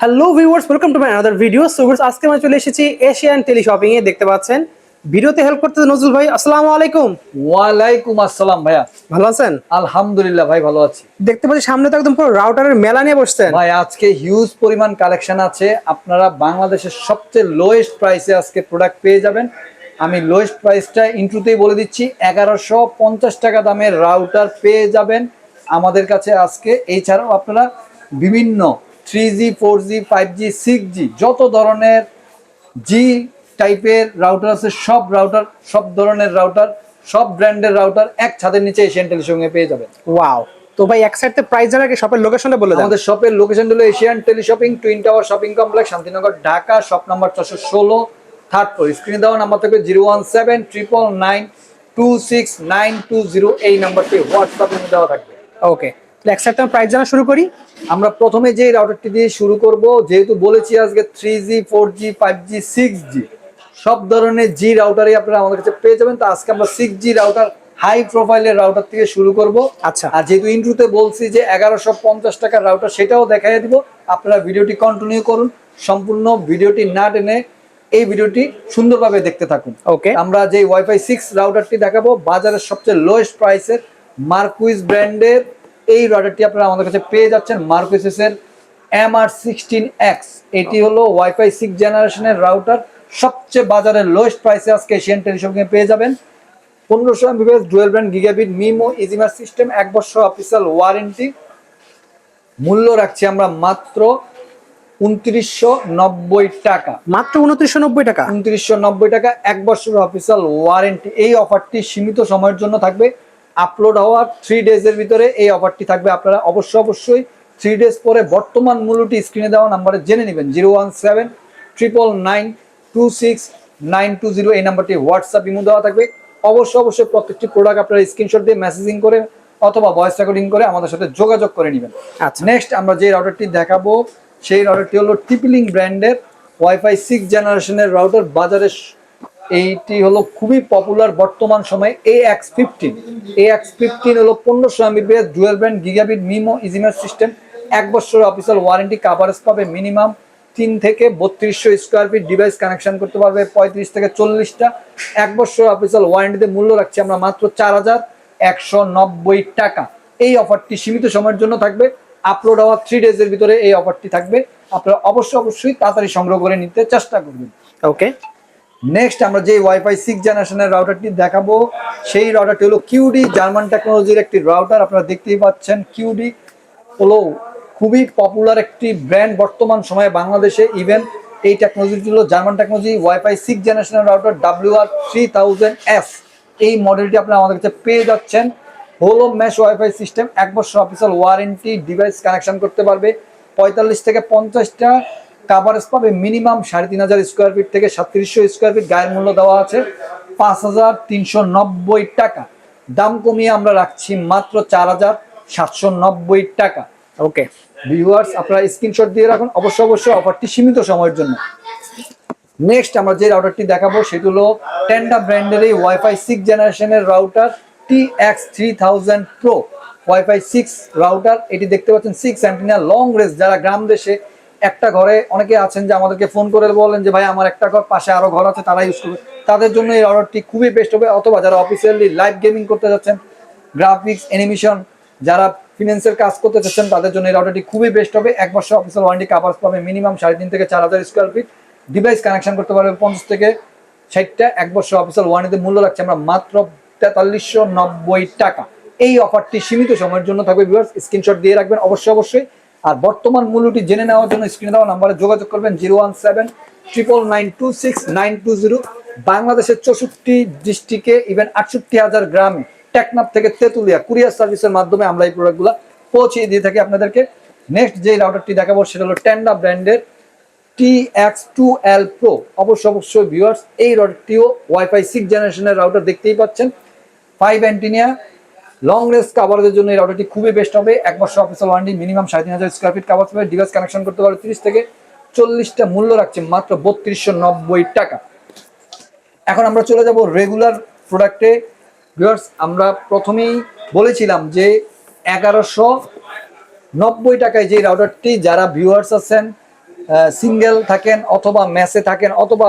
Hello viewers welcome to my another video so viewers আজকে আমরা চলে এসেছি এশিয়ান টেলি শপিং এ দেখতে পাচ্ছেন। ভিডিওতে হেল্প করতে নজরুল ভাই আসসালামু আলাইকুম। ওয়ালাইকুম আসসালাম ভাইয়া। ভালো আছেন? আলহামদুলিল্লাহ ভাই ভালো আছি। দেখতে পাচ্ছি সামনে তো একদম পুরো রাউটারের মেলা নিয়ে বসছেন। ভাই আজকে হিউজ পরিমাণ কালেকশন আছে। আপনারা বাংলাদেশের সবচেয়ে লোয়েস্ট প্রাইসে আজকে প্রোডাক্ট পেয়ে যাবেন। আমি লোয়েস্ট প্রাইসটা ইন্ট্রুতেই বলে দিচ্ছি এগারোশো পঞ্চাশ টাকা দামের রাউটার পেয়ে যাবেন। আমাদের কাছে আজকে এছাড়াও আপনারা বিভিন্ন three G four G five G six G যত ধরনের জি টাইপের রাউটার আছে সব রাউটার সব ধরনের রাউটার সব ব্র্যান্ডের রাউটার এক ছাদের নিচে এশিয়ান টেলির সঙ্গে পেয়ে যাবেন ওয়াও তো ভাই এক সাইডতে প্রাইস জানার শপের লোকেশনটা বলে আমাদের শপের লোকেশন হলো Asian tele shopping twin tower shopping complex Shantinagar Dhaka shop number চারশো ষোলো থার্ড ফ্লোর স্ক্রিনে দেওয়া নাম্বার থাকবে zero one seven triple nine two six nine two zero এই নাম্বারটি হোয়াটসঅ্যাপে দেওয়া থাকবে। ওকে এক সাইডতে প্রাইস জানা শুরু করি। আমরা প্রথমে যে রাউটারটি দিয়ে শুরু করব যেহেতু বলেছি আজকে three G four G five G six G সব ধরনের জি রাউটারই আপনারা আমাদের কাছে পেয়ে যাবেন। তো আজকে আমরা সিক্স জি রাউটার হাই প্রোফাইলের রাউটার থেকে শুরু করব। আচ্ছা। আর যেহেতু ইন্ট্রুতে বলছি যে এগারোশো পঞ্চাশ টাকার রাউটার সেটাও দেখাই দিব। আপনারা ভিডিওটি কন্টিনিউ করুন। সম্পূর্ণ ভিডিওটি না টেনে এই ভিডিওটি সুন্দরভাবে দেখতে থাকুন। ওকে আমরা যে ওয়াইফাই সিক্স রাউটারটি দেখাবো বাজারের সবচেয়ে লোয়েস্ট প্রাইসের মার্কুইজ ব্র্যান্ডের এই রাউটারটি আপনারা আমাদের কাছে পেয়ে যাচ্ছেন মার্কুইসের এম আর সিক্সটিন এক্স এটি হলো ওয়াইফাই সিক্স জেনারেশনের রাউটার সবচেয়ে বাজারের লোয়েস্ট প্রাইসে আজকে এশিয়ান টেলিশপে পেয়ে যাবেন। পনেরোশো Mbps dual brand gigabit MIMO ইজিমার system এক বছর অফিসিয়াল ওয়ারেন্টি মূল্য রাখছি আমরা মাত্র উনত্রিশশো নব্বই টাকা। মাত্র উনত্রিশশো নব্বই টাকা? উনত্রিশশো নব্বই টাকা এক বছর অফিসিয়াল ওয়ারেন্টি এই অফারটি সীমিত সময়ের জন্য থাকবে। আপলোড হওয়ার থ্রি ডেজের ভিতরে এই অফারটি থাকবে। আপনারা অবশ্যই অবশ্যই থ্রি ডেজ পরে বর্তমান মূল্যটি স্ক্রিনে দেওয়া নাম্বারে জেনে নেবেন। Zero one seven triple nine two six nine two zero এই নাম্বারটি হোয়াটসঅ্যাপ ইমো দেওয়া থাকবে। অবশ্যই অবশ্যই প্রত্যেকটি প্রোডাক্ট আপনারা স্ক্রিনশট দিয়ে মেসেজিং করে অথবা ভয়েস রেকর্ডিং করে আমাদের সাথে যোগাযোগ করে নেবেন। আচ্ছা। নেক্সট আমরা যে রাউটারটি দেখাবো সেই রাউটারটি হলো টিপিলিং ব্র্যান্ডের ওয়াইফাই সিক্স জেনারেশনের রাউটার বাজারে এইটি হলো খুবই পপুলার বর্তমান সময়ে A X fifteen A X fifteen হলো পনেরোশো Mbps dual brand gigabit MIMO ইজিমার system এক বছর অফিসিয়াল ওয়ারেন্টি কাভারেজ পাবে মিনিমাম তিন থেকে বত্রিশশো স্কোয়ার ফিট ডিভাইস কানেকশন করতে পারবে, পঁয়ত্রিশ থেকে চল্লিশটা। এক বছর অফিসিয়াল ওয়ারেন্টিতে মূল্য রাখছি আমরা মাত্র চার হাজার একশো নব্বই টাকা। এই অফারটি সীমিত সময়ের জন্য থাকবে। আপলোড হওয়ার থ্রি ডেজের ভিতরে এই অফারটি থাকবে। আপনারা অবশ্যই অবশ্যই তাড়াতাড়ি সংগ্রহ করে নিতে চেষ্টা করবেন। ওকে নেক্সট আমরা যে ওয়াইফাই সিক্স জেনারেশনের রাউটারটি দেখাবো, সেই রাউটারটি হলো কিউডি জার্মান টেকনোলজির একটি রাউটার আপনারা দেখতেই পাচ্ছেন কিউডি হলো খুবই পপুলার একটি ব্র্যান্ড বর্তমান সময়ে বাংলাদেশে। ইভেন এই টেকনোলজিটি হলো জার্মান টেকনোলজি ওয়াইফাই সিক্স জেনারেশনের router W R three thousand S এই মডেলটি আপনারা আমাদের কাছে পেয়ে যাচ্ছেন। হোলো ম্যাশ ওয়াইফাই সিস্টেম এক বছর অফিসিয়াল ওয়ারেন্টি ডিভাইস কানেকশন করতে পারবে। পঁয়তাল্লিশ থেকে পঞ্চাশটা কাভারেজ পাবে মিনিমাম সাড়ে তিন হাজার স্কোয়ার ফিট থেকে সাতত্রিশশো স্কোয়ার ফিট গায়ের মূল্য দেওয়া আছে। পাঁচ হাজার তিনশো নব্বই টাকা। দাম কমিয়ে আমরা রাখছি মাত্র চার হাজার সাতশো নব্বই টাকা। ওকে ভিউয়ার্স আপনারা স্ক্রিনশট দিয়ে রাখুন। অবশ্যই অবশ্যই অফারটি সীমিত সময়ের জন্য। নেক্সট আমরা যে রাউটারটি দেখাবো, সেটি হলো টেন্ডা ব্র্যান্ডের এই ওয়াইফাই সিক্স জেনারেশনের router T X three thousand pro WiFi six router এটি দেখতে পাচ্ছেন সিক্স অ্যান্টিনা লং রেঞ্জ যারা গ্রাম দেশে একটা ঘরে অনেকে আছেন যে আমাদেরকে ফোন করে বলেন যে, ভাই, আমার একটা ঘর, পাশে আরও ঘর আছে তারা ইউজ করবে। তাদের জন্য এই অর্ডারটি খুবই বেস্ট হবে। অথবা যারা অফিসিয়ালি লাইভ গেমিং করতে যাচ্ছেন গ্রাফিক্স অ্যানিমেশন যারা ফিনান্সের কাজ করতে চাচ্ছেন তাদের জন্য এই অর্ডারটি খুবই বেস্ট হবে। এক বছর অফিসিয়াল ওয়ারেন্টি কাভার্স পাবে মিনিমাম সাড়ে তিন থেকে চার হাজার স্কোয়ার ফিট ডিভাইস কানেকশন করতে পারবে পঞ্চাশ থেকে ষাটটা। এক বছর অফিসিয়াল ওয়ারেন্টিতে মূল্য লাগছে আমরা মাত্র তেতাল্লিশশো নব্বই টাকা। এই অফারটি সীমিত সময়ের জন্য থাকবে ভিউয়ার্স স্ক্রিনশট দিয়ে রাখবেন। অবশ্যই অবশ্যই আর বর্তমান মূল্যটি জেনে নেওয়ার জন্য স্ক্রিনে দেওয়া নাম্বারে যোগাযোগ করবেন zero one seven triple nine two six nine two zero. বাংলাদেশের চৌষট্টি ডিস্ট্রিক্টে ইভেন আটষট্টি হাজার গ্রামে টেকনাফ থেকে তেঁতুলিয়া কুরিয়ার সার্ভিসের মাধ্যমে আমরা এই প্রোডাক্টগুলো পৌঁছে দিয়ে থাকি। আপনাদেরকে নেক্সট যে রাউটারটি দেখাবো সেটা হলো টেন্ডা ব্র্যান্ডের T X two L pro অবশ্য অবশ্যই ভিউয়ার্স এই রাউটারটিও ওয়াইফাই সিক্স জেনারেশনের রাউটার দেখতেই পাচ্ছেন। ফাইভ অ্যান্টিনিয়া লং রেঞ্জ কাভারেজের জন্য এই রাউটারটি খুবই বেস্ট হবে। এক বছর অফিসিয়াল ওয়ারেন্টি মিনিমাম সাড়ে তিন হাজার স্কোয়ার ফিট কাভার পাবে ডিভাইস কানেকশন করতে পারবে তিরিশ থেকে চল্লিশটা মূল্য রাখছে মাত্র বত্রিশশো নব্বই টাকা। এখন আমরা চলে যাব রেগুলার প্রোডাক্টে ভিউয়ার্স আমরা প্রথমেই বলেছিলাম যে এগারোশো নব্বই টাকায় যে রাউটারটি যারা ভিউয়ার্স আছেন সিঙ্গেল থাকেন অথবা ম্যাসে থাকেন অথবা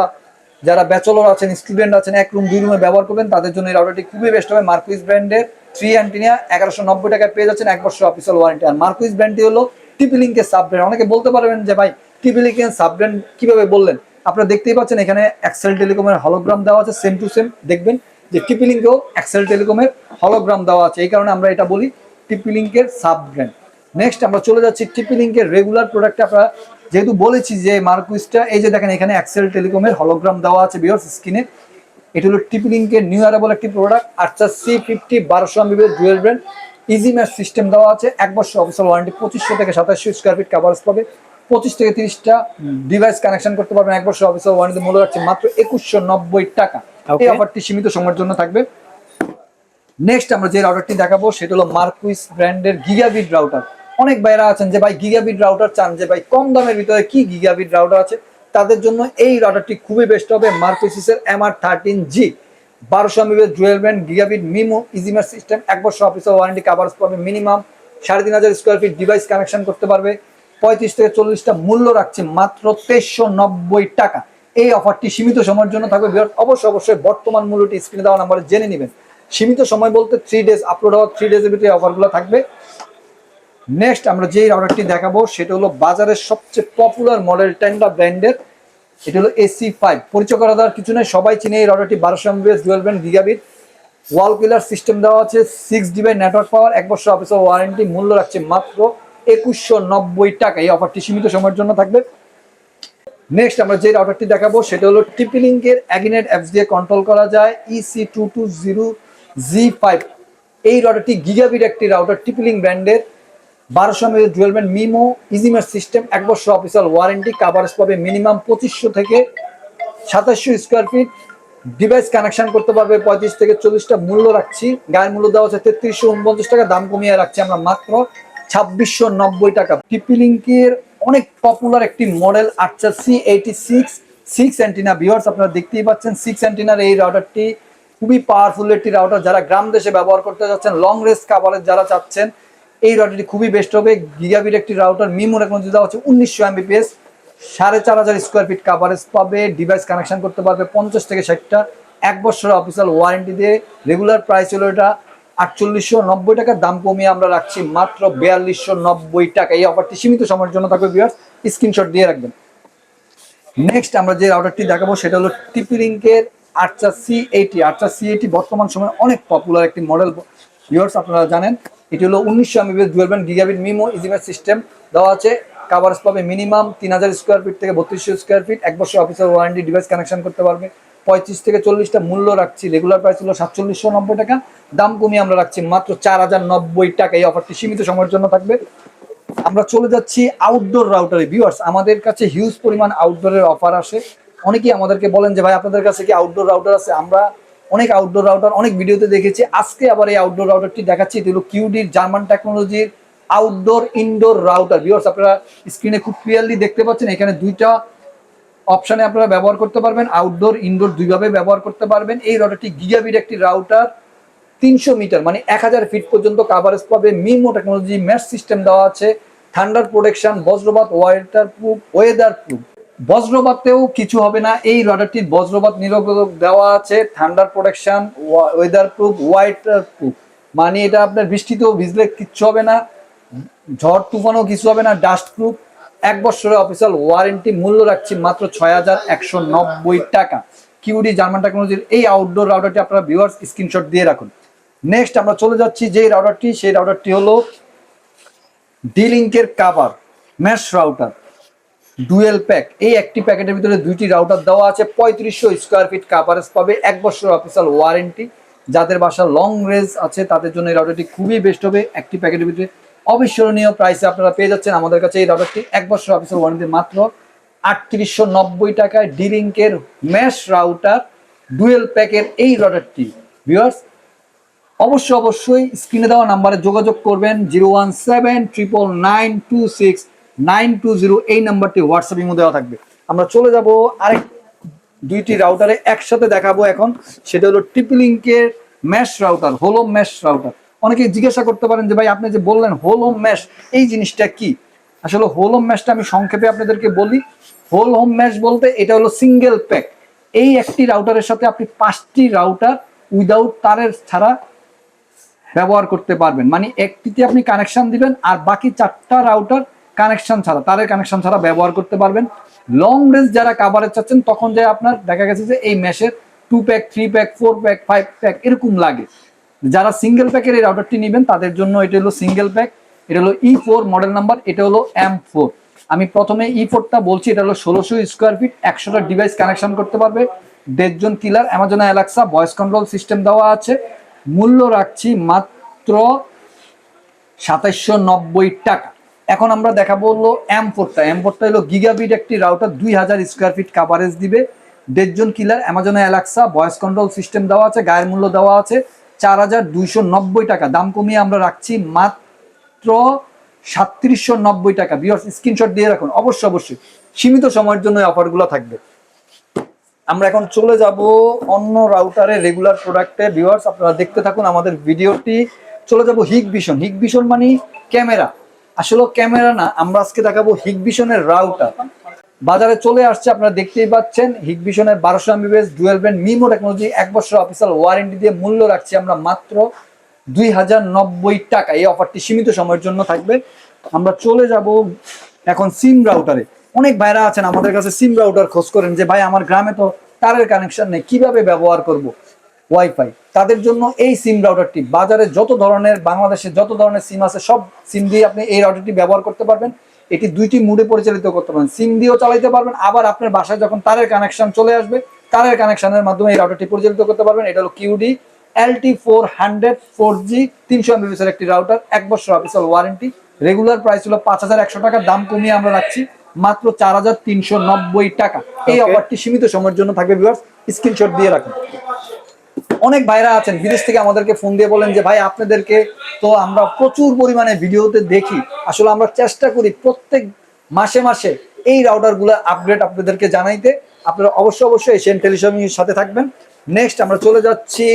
যারা ব্যাচেলর আছেন স্টুডেন্ট আছেন, এক রুম দুই রুমে ব্যবহার করবেন, তাদের জন্য এই রাউটারটি খুবই বেস্ট হবে। মার্কুইস ব্র্যান্ডের থ্রি অ্যান্টিনিয়া এগারোশো নব্বই টাকায় পেয়ে যাচ্ছেন এক বছর অফিসিয়াল ওয়ারেন্টি আর মার্কুইস ব্র্যান্ডটি হলো টিপি লিঙ্কের সাব ব্র্যান্ড অনেকে বলতে পারবেন যে, ভাই টিপি লিঙ্কের সাব ব্র্যান্ড কীভাবে বললেন? আপনারা দেখতেই পাচ্ছেন এখানে এক্সেল টেলিকমের হলোগ্রাম দেওয়া আছে সেম টু সেম দেখবেন যে টিপি লিঙ্কেও এক্সেল টেলিকমের হলোগ্রাম দেওয়া আছে। এই কারণে আমরা এটা বলি টিপি লিঙ্কের সাব ব্র্যান্ড নেক্সট আমরা চলে যাচ্ছি টিপি লিঙ্কের রেগুলার প্রোডাক্ট আমরা যেহেতু বলেছি যে মার্কুইসটা এই যে দেখেন, এখানে এক্সেল টেলিকমের হলোগ্রাম দেওয়া আছে বিয়র স্ক্রিনে এটা হলো টিপি লিঙ্কের নিউ অ্যারাবল একটি প্রোডাক্ট আচ্ছা সি ফিফটি বারোশো MBBS dual brand easy match system দেওয়া আছে এক বছর অফিসিয়াল ওয়ারেন্টি পঁচিশশো থেকে সাতাশশো স্কোয়ার ফিট কাভারেজ পাবে পঁচিশ থেকে তিরিশটা ডিভাইস কানেকশন করতে পারবেন এক বছর অফিসিয়াল ওয়ারেন্টি মূল্য রাখছে মাত্র একুশশো নব্বই টাকা। এই অফারটি সীমিত সময়ের জন্য থাকবে। নেক্সট আমরা যে রাউটারটি দেখাবো সেটা হলো মার্কুইস ব্র্যান্ডের গিগাবিট রাউটার অনেক ভাইরা আছেন যে ভাই গিগাবিট রাউটার চান যে ভাই কম দামের ভিতরে কি গিগাবিট রাউটার আছে? তাদের জন্য এই রাউটারটি খুবই বেস্ট হবে মার্কেসিসের এম আর থার্টিন জি বারোশো MBS dual brand gigabit MIMO ইজিমার system এক বছর অফিসের ওয়ারেন্টি কাভারেজ পাবে মিনিমাম সাড়ে তিন হাজার স্কোয়ার ফিট ডিভাইস কানেকশন করতে পারবে। পঁয়ত্রিশ থেকে চল্লিশটা মূল্য রাখছে মাত্র তেইশশো নব্বই টাকা। এই অফারটি সীমিত সময়ের জন্য থাকবে অবশ্যই অবশ্যই বর্তমান মূল্যটি স্ক্রিনে দেওয়া নাম্বারে জেনে নেবেন। সীমিত সময় বলতে থ্রি ডেজ আপলোড হওয়ার থ্রি ডেজের ভিতরে অফারগুলো থাকবে। নেক্সট আমরা যেই রাউটারটি দেখাবো, সেটা হলো বাজারের সবচেয়ে পপুলার মডেল টেন্ডা ব্র্যান্ডের এটা হলো এসি ফাইভ পরিচয় করা দেওয়ার কিছু নেই, সবাই চিনে এই রাউটারটি বারোশো MBS dual band gigabit wall killer system দেওয়া আছে সিক্স ডিবাই নেটওয়ার্ক পাওয়ার এক বছর অফিসের ওয়ারেন্টি মূল্য রাখছে মাত্র একুশশো নব্বই টাকা। এই অফারটি সীমিত সময়ের জন্য থাকবে। নেক্সট আমরা যে রাউটারটি দেখাবো, সেটা হলো টিপি লিঙ্কের অ্যাগিনেট অ্যাপস দিয়ে কন্ট্রোল করা যায় EC two two zero G five এই রাউটারটি গিগাবিট একটি রাউটার টিপিলিং ব্র্যান্ডের বারোশো ML dual band MIMO ইজিমার system এক বছর অফিসিয়াল ওয়ারেন্টি কাভারেজ পাবে মিনিমাম পঁচিশশো থেকে সাতাশশো স্কোয়ার ফিট ডিভাইস কানেকশন করতে পারবে পঁয়ত্রিশ থেকে চল্লিশটা মূল্য রাখছি। গায়ের মূল্য দেওয়া হচ্ছে তেত্রিশশো উনপঞ্চাশ টাকা, দাম কমিয়ে রাখছি আমরা মাত্র ছাব্বিশশো নব্বই টাকা। টিপি লিঙ্কের অনেক পপুলার একটি মডেল আচ্ছা C eighty six six antenna viewers আপনারা দেখতেই পাচ্ছেন। সিক্স অ্যান্টিনার এই রাউটারটি খুবই পাওয়ারফুল একটি রাউটার যারা গ্রাম দেশে ব্যবহার করতে যাচ্ছেন লং রেঞ্জ কাভারেজ যারা চাচ্ছেন এই রাউটারটি খুবই বেস্ট হবে। গিগাবিট একটি রাউটার মিমো টেকনোলজি দেওয়া হচ্ছে উনিশশো এমবিপিএস সাড়ে চার হাজার স্কোয়ার ফিট কাভারেজ পাবে ডিভাইস কানেকশন করতে পারবে পঞ্চাশ থেকে ষাটটা। এক বছর অফিসিয়াল ওয়ারেন্টি দিয়ে রেগুলার প্রাইস হলো এটা আটচল্লিশশো নব্বই টাকার দাম কমিয়ে আমরা রাখছি মাত্র বিয়াল্লিশশো নব্বই টাকা। এই অফারটি সীমিত সময়ের জন্য থাকবে বিয়ার স্ক্রিনশট দিয়ে রাখবেন। নেক্সট আমরা যে রাউটারটি দেখাবো সেটা হলো টিপি লিঙ্কের আটচা সি এইটি আটচা সি এইটি বর্তমান সময়ে অনেক পপুলার একটি মডেল ভিউয়ার্স আপনারা জানেন এটি হলো উনিশশো MBS dual band gigabit MIMO ইজিমের system দেওয়া আছে। কাভারেজ পাবে মিনিমাম তিন হাজার স্কোয়ার ফিট থেকে বত্রিশশো স্কোয়ার ফিট এক বছর অফিসের ওয়ারেন্টি ডিভাইস কানেকশন করতে পারবে। পঁয়ত্রিশ থেকে চল্লিশটা মূল্য রাখছি। রেগুলার প্রাইস হলো সাতচল্লিশশো নব্বই টাকা। দাম কমিয়ে আমরা রাখছি মাত্র চার হাজার নব্বই টাকা। এই অফারটি সীমিত সময়ের জন্য থাকবে। আমরা চলে যাচ্ছি আউটডোর রাউটারে ভিউয়ার্স আমাদের কাছে হিউজ পরিমাণ আউটডোরের অফার আসে। অনেকেই আমাদেরকে বলেন যে, ভাই, আপনাদের কাছে কি আউটডোর রাউটার আছে? আমরা অনেক আউটডোর রাউটার অনেক ভিডিওতে দেখেছি। আজকে আবার এই আউটডোর রাউটারটি দেখাচ্ছি। এটি হলো কিউডির জার্মান টেকনোলজির আউটডোর ইনডোর রাউটার ভিউয়ার্স আপনারা স্ক্রিনে খুব ক্লিয়ারলি দেখতে পাচ্ছেন, এখানে দুইটা অপশানে আপনারা ব্যবহার করতে পারবেন। আউটডোর ইনডোর দুইভাবে ব্যবহার করতে পারবেন। এই রাউটারটি গিগাবিট একটি রাউটার তিনশো মিটার মানে এক হাজার ফিট পর্যন্ত কাভারেজ পাবে। মিমো টেকনোলজি ম্যাশ সিস্টেম দেওয়া আছে। থান্ডার প্রোটেকশন বজ্রপাত ওয়াটার প্রুফ ওয়েদার প্রুফ বজ্রপাতেও কিছু হবে না। এই রাডারটির বজ্রপাত নিরোধক দেওয়া আছে। Thunder protection weatherproof waterproof মানে এটা আপনার বৃষ্টিতেও ভিজলে কিচ্ছু হবে না। ঝড়, তুফানও কিছু হবে না। ডাস্ট প্রুফ এক বছরের অফিসিয়াল ওয়ারেন্টি মূল্য রাখছি মাত্র ছয় হাজার একশো নব্বই টাকা। কিউডি জার্মান টেকনোলজির এই আউটডোর রাউডারটি আপনারা ভিউয়ার্স স্ক্রিনশট দিয়ে রাখুন। নেক্সট আমরা চলে যাচ্ছি যে রাউডারটি সেই রাউডারটি হলো ডিলিঙ্কের cover mesh router dual pack. এই একটি প্যাকেটের ভিতরে দুইটি রাউটার দেওয়া আছে, পঁয়ত্রিশশো স্কোয়ার ফিট কাভারেজ পাবে, এক বছর অফিসিয়াল ওয়ারেন্টি যাদের বাসা লং রেঞ্জ আছে, তাদের জন্য এই রাউটারটি খুবই বেস্ট হবে। একটি প্যাকেটের ভিতরে অবিস্মরণীয় প্রাইসে আপনারা পেয়ে যাচ্ছেন আমাদের কাছে এই রাউটারটি এক বছর অফিসিয়াল ওয়ারেন্টি মাত্র আটত্রিশশো নব্বই টাকায় ডিলিঙ্কের ম্যাশ রাউটার ডুয়েল প্যাকের এই রাউটারটি ভিউয়ার্স অবশ্যই অবশ্যই স্ক্রিনে দেওয়া নাম্বারে যোগাযোগ করবেন zero one seven triple nine two six nine two zero এই নাম্বারটি হোয়াটসঅ্যাপ ইমো দেওয়া থাকবে। আমরা চলে যাব আরেক দুইটি রাউটারে একসাথে দেখাবো এখন। সেটা হলো টিপলিঙ্কের ম্যাশ রাউটার হোলো ম্যাশ রাউটার অনেকে জিজ্ঞাসা করতে পারেন যে, ভাই, আপনি যে বললেন হোলো ম্যাশ এই জিনিসটা কি? আসলে হোল হোম ম্যাশটা আমি সংক্ষেপে আপনাদেরকে বলি। হোল হোম ম্যাশ বলতে এটা হলো সিঙ্গেল প্যাক এই একটি রাউটারের সাথে আপনি পাঁচটি রাউটার উইদাউট তারের ছাড়া ব্যবহার করতে পারবেন। মানে একটিতে আপনি কানেকশন দিবেন আর বাকি চারটা রাউটার কানেকশন ছাড়া, তারের কানেকশন ছাড়া ব্যবহার করতে পারবেন। লং রেঞ্জ যারা কাভারেজ চাচ্ছেন, তখন যে আপনার দেখা গেছে যে এই ম্যাশের two pack three pack four pack five pack এরকম লাগে। যারা সিঙ্গেল প্যাকের এই রাউটারটি নেবেন, তাদের জন্য এটা হলো সিঙ্গেল প্যাক এটা হলো ই ফোর মডেল নাম্বার এটা হলো এম ফোর আমি প্রথমে ই ফোরটা বলছি, এটা হলো ষোলোশো স্কোয়ার ফিট একশোটা ডিভাইস কানেকশন করতে পারবে। দেড়জন কিলার Amazon Alexa voice control system দেওয়া আছে। মূল্য রাখছি মাত্র নব্বই টাকা। এখন আমরা দেখাবো হলো এম ফোরটা এম ফোরটা হলো গিগাবিট একটি রাউটার দুই হাজার স্কোয়ার ফিট কাভারেজ দিবে। দেড়জন কিলার অ্যামাজনে অ্যালাক্সা ভয়েস কন্ট্রোল সিস্টেম দেওয়া আছে, গায়ের মূল্য দেওয়া আছে, চার হাজার দুইশো নব্বই টাকা। দাম কমিয়ে আমরা রাখছি মাত্র সাতত্রিশশো নব্বই টাকা। বিয়ার্স স্ক্রিনশট দিয়ে রাখুন। অবশ্যই অবশ্যই। সীমিত সময়ের জন্য অফারগুলো থাকবে। আমরা এখন চলে যাব অন্য রাউটারে রেগুলার প্রোডাক্টে ভিউয়ার্স আপনারা দেখতে থাকুন আমাদের ভিডিওটি চলে যাব হিগ ভিশন হিগ ভিশন মানে ক্যামেরা। আসলে ক্যামেরা না, আমরা আজকে দেখাবো হিগ ভিশনের রাউটার বাজারে চলে আসছে, আপনারা দেখতেই পাচ্ছেন হিগ ভিশনের বারোশো MBBS dual brand MIMO technology, এক বছর অফিসিয়াল ওয়ারেন্টি দিয়ে মূল্য রাখছি আমরা মাত্র দুই হাজার নব্বই টাকা। এই অফারটি সীমিত সময়ের জন্য থাকবে। আমরা চলে যাব এখন সিম রাউটারে। অনেক ভাইরা আছেন আমাদের কাছে সিম রাউটার খোঁজ করেন যে, ভাই, আমার গ্রামে তো তারের কানেকশন নেই, কীভাবে ব্যবহার করব? ওয়াইফাই তাদের জন্য এই সিম রাউটারটি বাজারে যত ধরনের বাংলাদেশে যত ধরনের সিম আছে সব সিম দিয়ে আপনি এই রাউটারটি ব্যবহার করতে পারবেন। এটি দুইটি মুডে পরিচালিত করতে পারবেন। সিম দিয়েও চালাইতে পারবেন। আবার আপনার বাসায় যখন তারের কানেকশন চলে আসবে তারের কানেকশনের মাধ্যমে এই রাউটারটি পরিচালিত করতে পারবেন। এটা হলো Cudy LT four hundred four G তিনশো এমবিবিএস একটি রাউটার এক বছর অফিসিয়াল ওয়ারেন্টি রেগুলার প্রাইস হলো পাঁচ হাজার একশো টাকা দাম কমিয়ে আমরা রাখছি মাত্র চার হাজার তিনশো নব্বই টাকা। এই. অফারটি সীমিত সময়ের জন্য থাকবে ভিউয়ার্স স্ক্রিনশট দিয়ে রাখুন। অনেক ভাইরা আছেন বিদেশ থেকে আমাদেরকে ফোন দিয়ে বলেন যে ভাই আপনাদেরকে তো আমরা প্রচুর পরিমাণে ভিডিওতে দেখি। আসলে আমরা চেষ্টা করি প্রত্যেক মাসে মাসে এই রাউটারগুলো আপগ্রেড আপনাদেরকে জানাইতে। আপনারা অবশ্যই অবশ্যই এশিয়ান টেলিভিশনের সাথে থাকবেন। নেক্সট আমরা চলে যাচ্ছি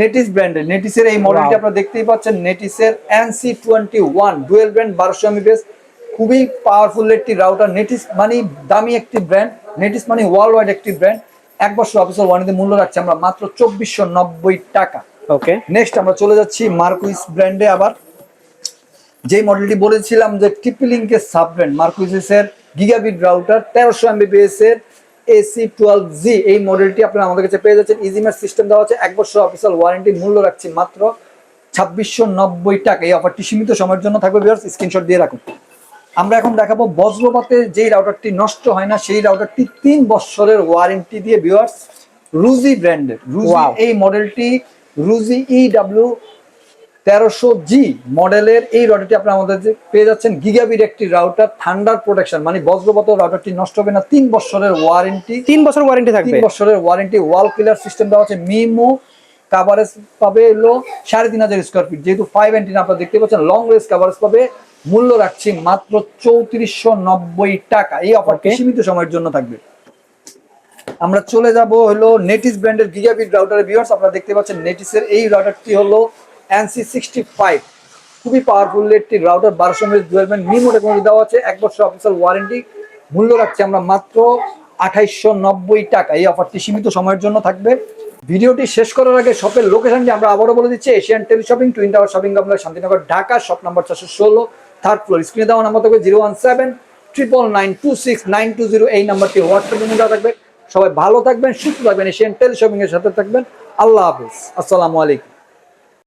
নেটিস ব্র্যান্ডের নেটিসের এই মডেলটি. আপনারা দেখতেই পাচ্ছেন। নেটিসের NC twenty one dual band বারোশো এমবিএস খুবই পাওয়ারফুল একটি রাউটার নেটিস মানে দামি একটি ব্র্যান্ড নেটিস মানে ওয়ার্ল্ড ওয়াইড একটি ব্র্যান্ড এক বছর অফিসিয়াল ওয়ারেন্টি মূল্য রাখছি আমরা মাত্র চব্বিশশো নব্বই টাকা। ওকে নেক্সট আমরা চলে যাচ্ছি মার্কুইস ব্র্যান্ডে আবার। যে মডেলটি বলেছিলাম যে টিপিলিঙ্কের সাব ব্র্যান্ড মার্কুইসের গিগাবিট রাউটার তেরোশো এমবিবিএস এর এসি টুয়েলভ জি এই মডেলটি আপনারা আমাদের কাছে পেয়ে যাচ্ছেন। ইজিমের সিস্টেম দেওয়া আছে। এক বছর অফিসিয়াল ওয়ারেন্টি মূল্য রাখছি মাত্র ছাব্বিশশো নব্বই টাকা। এই অফারটি সীমিত সময়ের জন্য থাকবে বিয়ার্স স্ক্রিনশট দিয়ে রাখুন। আমরা এখন দেখাবো বজ্রপাতে যেই রাউটারটি নষ্ট হয় না সেই রাউটারটি তিন বছরের ওয়ারেন্টি দিয়ে ভিউয়ার্স রুজি ব্র্যান্ডের রুজি এই মডেলটি রুজি ই ডাব্লিউ তেরোশো জি মডেলের এই রাউটারটি আপনারা আমাদের যে পেয়ে যাচ্ছেন গিগাবিট একটি রাউটার থান্ডার প্রোটেকশন মানে বজ্রপাত রাউটারটি নষ্ট হবে না তিন বছরের ওয়ারেন্টি তিন বছর ওয়ারেন্টি তিন বছরের ওয়ারেন্টি ওয়াল ক্লিয়ার সিস্টেম দেওয়া আছে মিমো কাভারেজ পাবে হলো সাড়ে তিন হাজার স্কোয়ার ফিট যেহেতু ফাইভ এন্টিন আপনারা দেখতে পাচ্ছেন লং রেঞ্জ কাভারেজ পাবে মূল্য রাখছি মাত্র চৌত্রিশশো নব্বই টাকা এই অফারটি সীমিত সময়ের জন্য থাকবে। আমরা চলে যাব হলো নেটিস ব্র্যান্ডের গিগাবিট রাউটারের ভিউয়ার্স আপনারা দেখতে পাচ্ছেন নেটিসের এই রাউটারটি হলো এনসি সিক্সটি ফাইভ খুবই পাওয়ারফুল একটি রাউটার বারোশো ডুয়েল ব্যান্ড মিমো টেকনোলজি দেওয়া আছে এক বছর অফিসিয়াল ওয়ারেন্টি মূল্য রাখছি আমরা মাত্র আঠাইশশো নব্বই টাকা। এই অফারটি সীমিত সময়ের জন্য থাকবে। ভিডিওটি শেষ করার আগে শপের লোকেশনটি আমরা আবারও বলে দিচ্ছি Asian tele shopping twin tower shopping complex Shantinagar Dhaka shop number চারশো ষোলো। থার্ড ফ্লোর স্ক্রিনে দেওয়া নাম্বার থাকবে zero one seven triple nine two six nine two zero এই নাম্বারটি হোয়াটসঅ্যাপ দেওয়া থাকবে। সবাই ভালো থাকবেন, সুস্থ থাকবেন, এশিয়ান টেল শপিং এর সাথে থাকবেন। আল্লাহ হাফিজ। আসসালামু আলাইকুম।